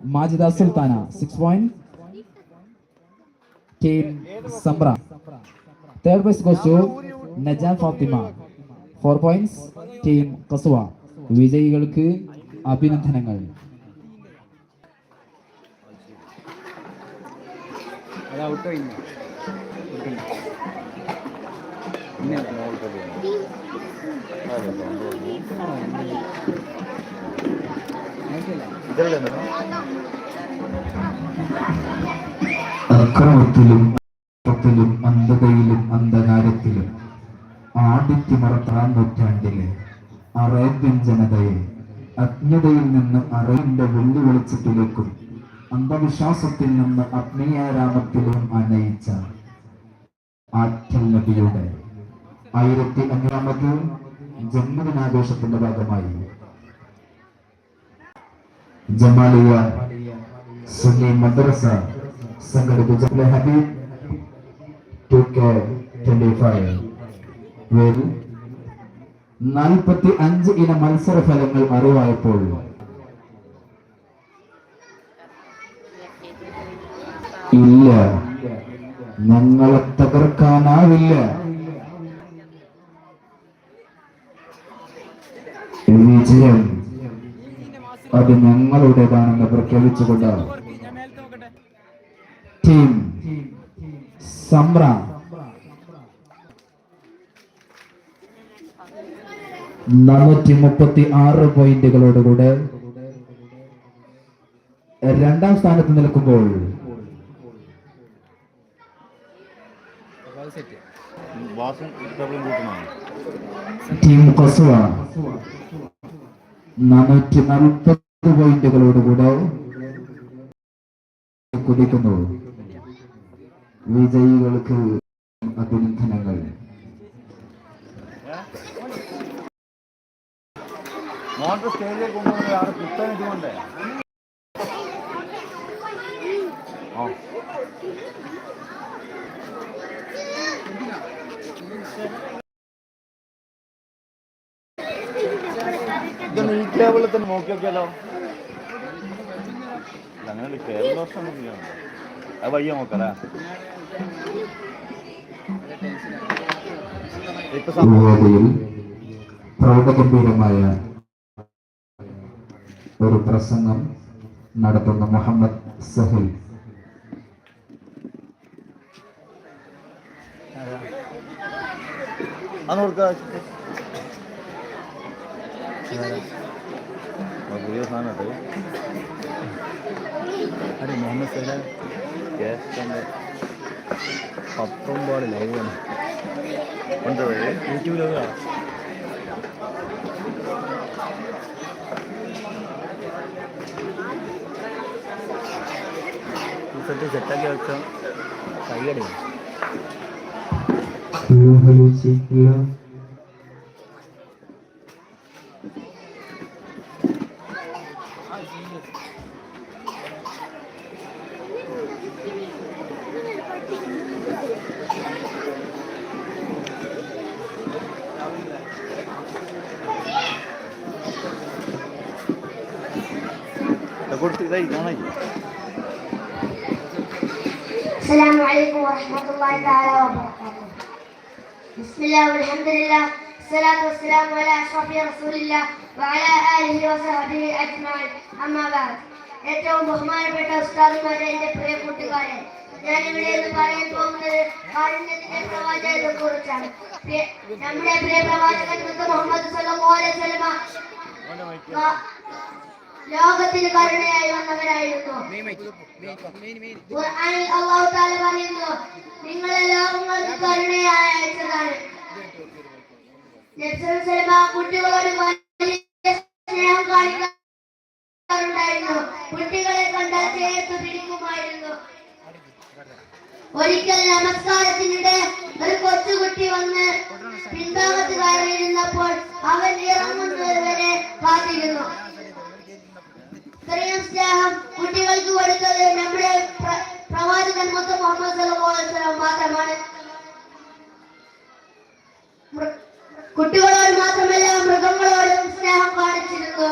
Majida Sultana six point team Sambra third prize goes to Najan Fathima four points team Kasuva വിജയികൾക്ക് അഭിനന്ദനങ്ങൾ അത് അക്രമത്തിലും അക്രമത്തിലും അന്ധതയിലും അന്ധകാരത്തിലും ആദിത്യമറത്താം നൂറ്റാണ്ടിലെ Arabian ജനതയെ അജ്ഞതയിൽ നിന്ന് അറിവിന്റെ വെള്ളി വെളിച്ചത്തിലേക്കും അന്ധവിശ്വാസത്തിൽ നിന്ന് അഗ്നിയാരാമത്തിലും അനയിച്ച ആറ്റൽ നബിയുടെ ആയിരത്തി അഞ്ഞാമത് ജന്മദിനാഘോഷത്തിന്റെ ഭാഗമായി ജമാലിയ സുന്നി മദ്രസ സംഘടിപ്പിച്ച Habeeb to K twenty five. നാൽപ്പത്തി അഞ്ച് ഇന മത്സര ഫലങ്ങൾ അറിവായപ്പോൾ ഇല്ല. ഞങ്ങളെ തകർക്കാനാവില്ല. വിജയം അത് ഞങ്ങളുടേതാണെന്ന് പ്രഖ്യാപിച്ചുകൊണ്ട് ടീം സംബ്ര നാനൂറ്റി മുപ്പത്തി ആറ് പോയിന്റുകളോടുകൂടെ രണ്ടാം സ്ഥാനത്ത് നിൽക്കുമ്പോൾ ടീം കൊസുവ. നാനൂറ്റി നാൽപ്പത് പോയിന്റുകളോടുകൂടെ കുതിക്കുന്നു. വിജയികൾക്ക് അഭിനന്ദനങ്ങൾ. നോക്കിയാലോ അങ്ങനെ കേരള ദോഷം അത് വയ്യ വേദിയിൽ പ്രൗഢഗംഭീരമായ ഒരു പ്രസംഗം നടത്തുന്ന മുഹമ്മദ് സഹിൽ. പുതിയ സാധനം അതെ. മുഹമ്മദ് സൈലാൻ കേസിന്റെ പത്തൊമ്പത് ലൈവ് ആണ് ഉണ്ട് യൂട്യൂബിലൊക്കെ കാണാം സെറ്റ് സെറ്റാക്കി വെച്ചോ കൈയടി കൊടുത്ത് ഇതായി കാണായി السلام عليكم ورحمة الله تعالى وبركاته بسم الله والحمد لله الصلاة والسلام على أشرف رسول الله وعلى آله وصحبه أجمعين أما بعد ഏറ്റവും ബഹുമാനപ്പെട്ട ഉസ്താദുമാരെ എൻ്റെ പ്രിയ കൂട്ടുകാരെ ഞാൻ ഇവിടെ നിന്ന് പറയാൻ പോകുന്നത് കാരുണ്യത്തിന്റെ പ്രവാചകത്തെ കുറിച്ചാണ് പ്രിയ- നമ്മുടെ പ്രിയ പ്രവാചകൻ മുത്ത് മുഹമ്മദ് സല്ലല്ലാഹു അലൈഹി വസല്ലമ ക- ലോകത്തിന് കരുണയായി വന്നവരായിരുന്നു. ഖുർആനിൽ അല്ലാഹു തആല പറയുന്നു നിങ്ങളെ ലോകങ്ങൾക്ക് കരുണയായി അയച്ചതാണ്. കുട്ടികളോട് സ്നേഹം കാണിക്കാറുണ്ടായിരുന്നു. കുട്ടികളെ കണ്ടാൽ ചേർത്ത് പിടിക്കുമായിരുന്നു. ഒരിക്കൽ നമസ്കാരത്തിനിടെ ഒരു കൊച്ചുകുട്ടി വന്ന് പിൻഭാഗത്ത് കയറിയിരുന്നപ്പോൾ അവൻ ഇറങ്ങുന്നവരെ കാത്തിരുന്നു. കുട്ടികൾക്ക് കൊടുത്തത് നമ്മുടെ പ്രവാചകൻ മുത്ത് മുഹമ്മദ് വസല്ലം മാത്രമാണ്. കുട്ടികളോട് മാത്രമല്ല മൃഗങ്ങളോടും സ്നേഹം കാണിച്ചിരുന്നു.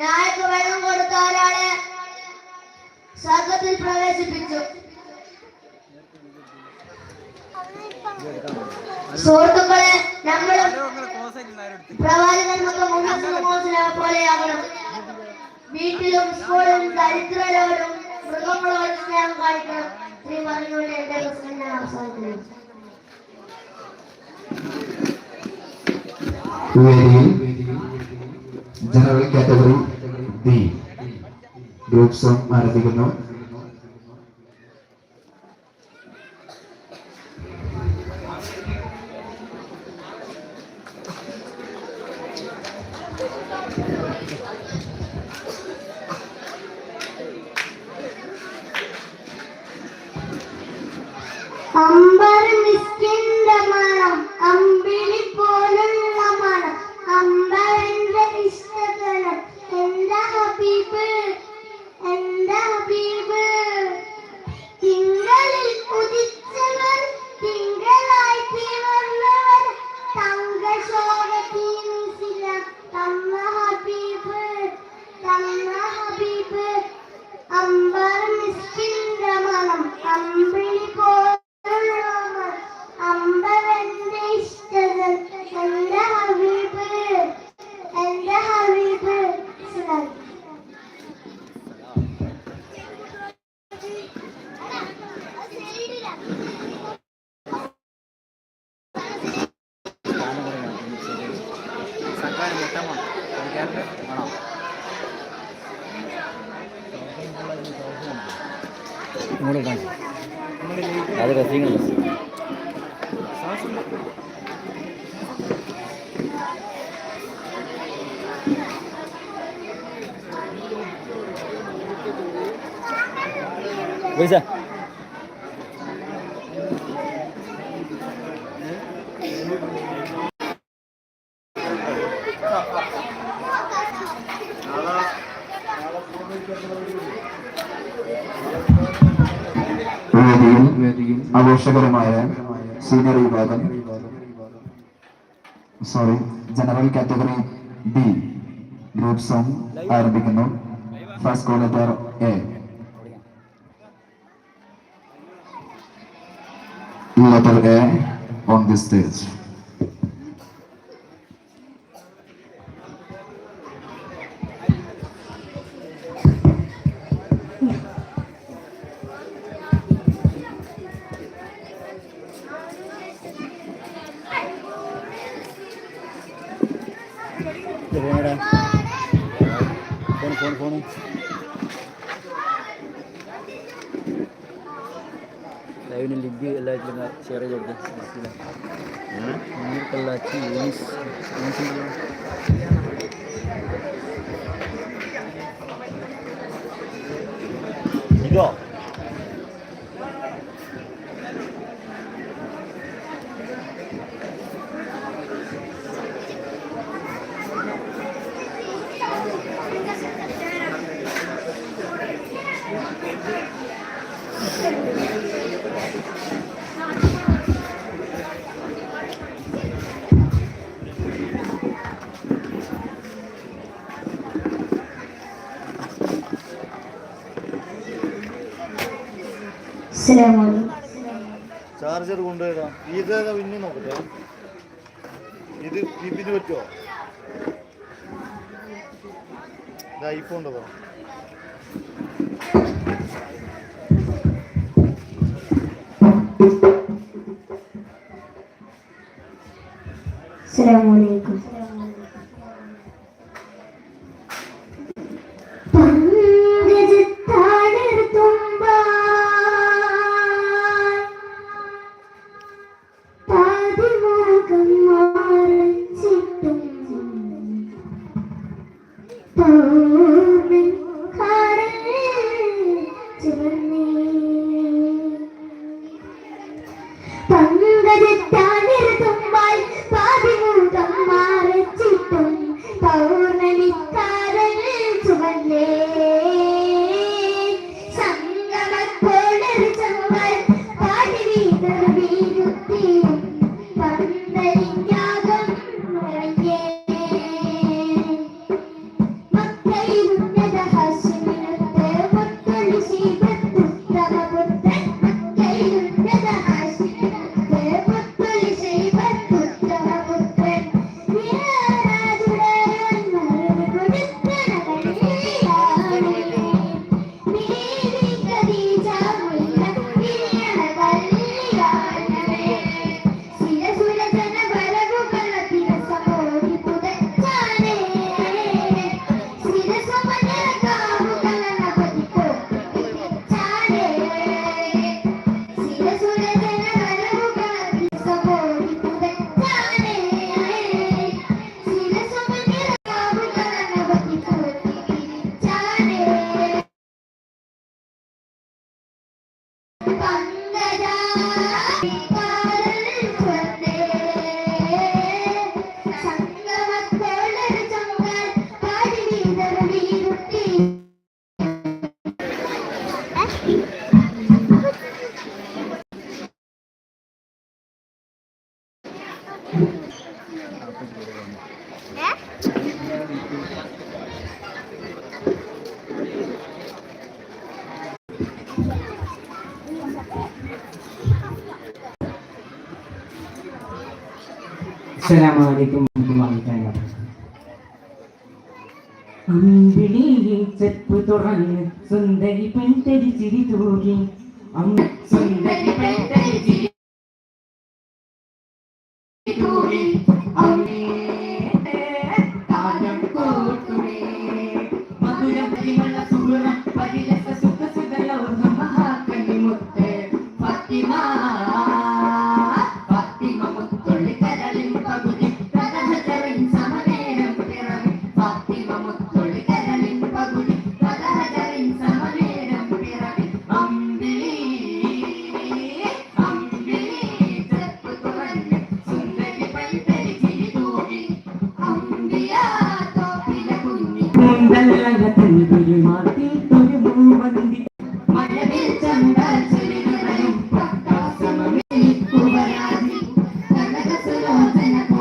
നായക്ക് വെള്ളം കൊടുത്ത ഒരാളെ സ്വർഗത്തിൽ പ്രവേശിപ്പിച്ചു. സുഹൃത്തുക്കളെ നമ്മളും പ്രവാചകൻ മുഹമ്മദ് സലഹുലം പോലെയാകണം വീട്ടിലും സ്കൂളിലും ദരിദ്രരോടും മൃഗങ്ങളോടും സ്നേഹം കാണിക്കണം ശ്രീ പറഞ്ഞുകൊണ്ട് എന്റെ പ്രശ്നം ഞാൻ അവസാനിക്കുന്നു. General category B. Group song ആരംഭിക്കുന്നു. അമ്പർ bây giờ Thank you. വേദിയിൽ ആഘോഷകരമായ സീനിയർ വിഭാഗം sorry general category B group song ആരംഭിക്കുന്നു. First കോളേറ്റർ A letter A on this stage. Phone phone phone ലൈവിന് link എല്ലാത്തിലും ഷെയർ ചെയ്ത് കൊടുത്ത് നീർക്കല്ലാച്ചി യൂണിസ് യൂണിസ് ഉണ്ടല്ലോ Charger കൊണ്ടുവരാം. ഇത് പിന്നെ നോക്കട്ടെ. ഇത് ഇതിന് പറ്റുമോ ഇത് ഐഫോണിന്റെ അസ്സലാമു അലൈക്കും അസ്സലാമലൈക്കും അമ്പിളിയിൽ ചെപ്പ് തുറന്ന് സുന്ദരി പെൺ തരിച്ചിരി തൂകി. സുന്ദരി പെൺ തരിച്ചിരി de la